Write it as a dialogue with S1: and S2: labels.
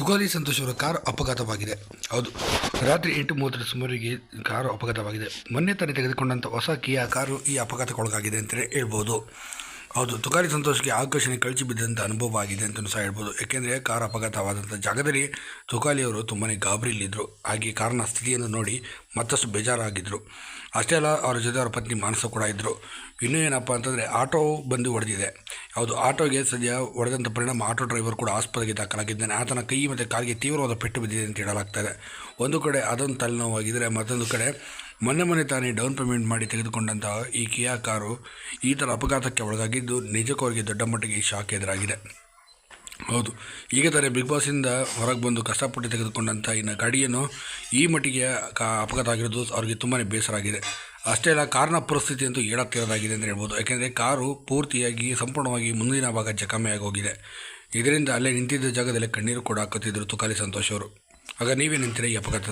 S1: ತುಗಾಲಿ ಸಂತೋಷ್ ಅವರ ಕಾರು ಅಪಘಾತವಾಗಿದೆ. ಹೌದು. ರಾತ್ರಿ ಎಂಟು ಮೂವತ್ತರ ಸುಮಾರಿಗೆ ಕಾರು ಅಪಘಾತವಾಗಿದೆ. ಮೊನ್ನೆ ತಾನೇ ತೆಗೆದುಕೊಂಡಂಥ ಹೊಸ ಕಿಯಾ ಕಾರು ಈ ಅಪಘಾತಕ್ಕೊಳಗಾಗಿದೆ ಅಂತಲೇ ಹೇಳ್ಬೋದು. ಹೌದು ತುಗಾಲಿ ಸಂತೋಷಕ್ಕೆ ಆಕರ್ಷಣೆ ಕಳಚಿ ಬಿದ್ದಂಥ ಅನುಭವ ಆಗಿದೆ ಅಂತಲೂ ಸಹ ಹೇಳ್ಬೋದು. ಏಕೆಂದರೆ ಕಾರ್ ಅಪಘಾತವಾದಂಥ ಜಾಗದಲ್ಲಿ ತುಗಾಲಿ ಅವರು ತುಂಬಾ ಗಾಬರಿಯಲ್ಲಿದ್ದರು ಹಾಗೆ ಕಾರಿನ ಸ್ಥಿತಿಯನ್ನು ನೋಡಿ ಮತ್ತಷ್ಟು ಬೇಜಾರಾಗಿದ್ದರು ಅಷ್ಟೇ ಅಲ್ಲ, ಅವರ ಜೊತೆ ಅವರ ಪತ್ನಿ ಮಾನಸ ಕೂಡ ಇದ್ದರು ಇನ್ನೂ ಏನಪ್ಪ ಅಂತಂದರೆ, ಆಟೋ ಬಂದು ಹೊಡೆದಿದೆ. ಹೌದು, ಆಟೋಗೆ ಸದ್ಯ ಹೊಡೆದಂಥ ಪರಿಣಾಮ ಆಟೋ ಡ್ರೈವರ್ ಕೂಡ ಆಸ್ಪತ್ರೆಗೆ ದಾಖಲಾಗಿದ್ದಾನೆ. ಆತನ ಕೈ ಮತ್ತು ಕಾಲಿಗೆ ತೀವ್ರವಾದ ಪೆಟ್ಟು ಬಿದ್ದಿದೆ ಅಂತ ಹೇಳಲಾಗ್ತದೆ. ಒಂದು ಕಡೆ ಅದೊಂದು ತಲೆನೋವಾಗಿದ್ದರೆ ಮತ್ತೊಂದು ಕಡೆ ಮೊನ್ನೆ ಮೊನ್ನೆ ತಾನೇ ಡೌನ್ ಪೇಮೆಂಟ್ ಮಾಡಿ ತೆಗೆದುಕೊಂಡಂತಹ ಈ ಕಿಯಾ ಕಾರು ಈ ಥರ ಅಪಘಾತಕ್ಕೆ ಒಳಗಾಗಿದ್ದು ನಿಜಕ್ಕೂ ಅವರಿಗೆ ದೊಡ್ಡ ಮಟ್ಟಿಗೆ ಶಾಕ್ ಎದುರಾಗಿದೆ. ಹೌದು, ಈಗ ತಾನೇ ಬಿಗ್ ಬಾಸಿಂದ ಹೊರಗೆ ಬಂದು ಕಷ್ಟಪಟ್ಟು ತೆಗೆದುಕೊಂಡಂಥ ಇನ್ನು ಗಾಡಿಯನ್ನು ಈ ಮಟ್ಟಿಗೆ ಕಾ ಅಪಘಾತ ಆಗಿರೋದು ಅವರಿಗೆ ತುಂಬಾ ಬೇಸರ ಆಗಿದೆ. ಅಷ್ಟೇ ಅಲ್ಲ, ಕಾರ್ನ ಪರಿಸ್ಥಿತಿ ಅಂತೂ ಹೇಳತ್ತಿರೋದಾಗಿದೆ ಅಂತ ಹೇಳ್ಬೋದು. ಯಾಕೆಂದರೆ ಕಾರು ಪೂರ್ತಿಯಾಗಿ, ಸಂಪೂರ್ಣವಾಗಿ ಮುಂದಿನ ಭಾಗ ಜಖಮೆಯಾಗಿ ಹೋಗಿದೆ ಇದರಿಂದ ಅಲ್ಲೇ ನಿಂತಿದ್ದ ಜಾಗದಲ್ಲಿ ಕಣ್ಣೀರು ಕೂಡ ಹಾಕುತ್ತಿದ್ದರು ತುಕಾಲಿ ಸಂತೋಷ್ ಅವರು. ಆಗ ನೀವೇ ನಿಂತಿರ ಈ ಅಪಘಾತ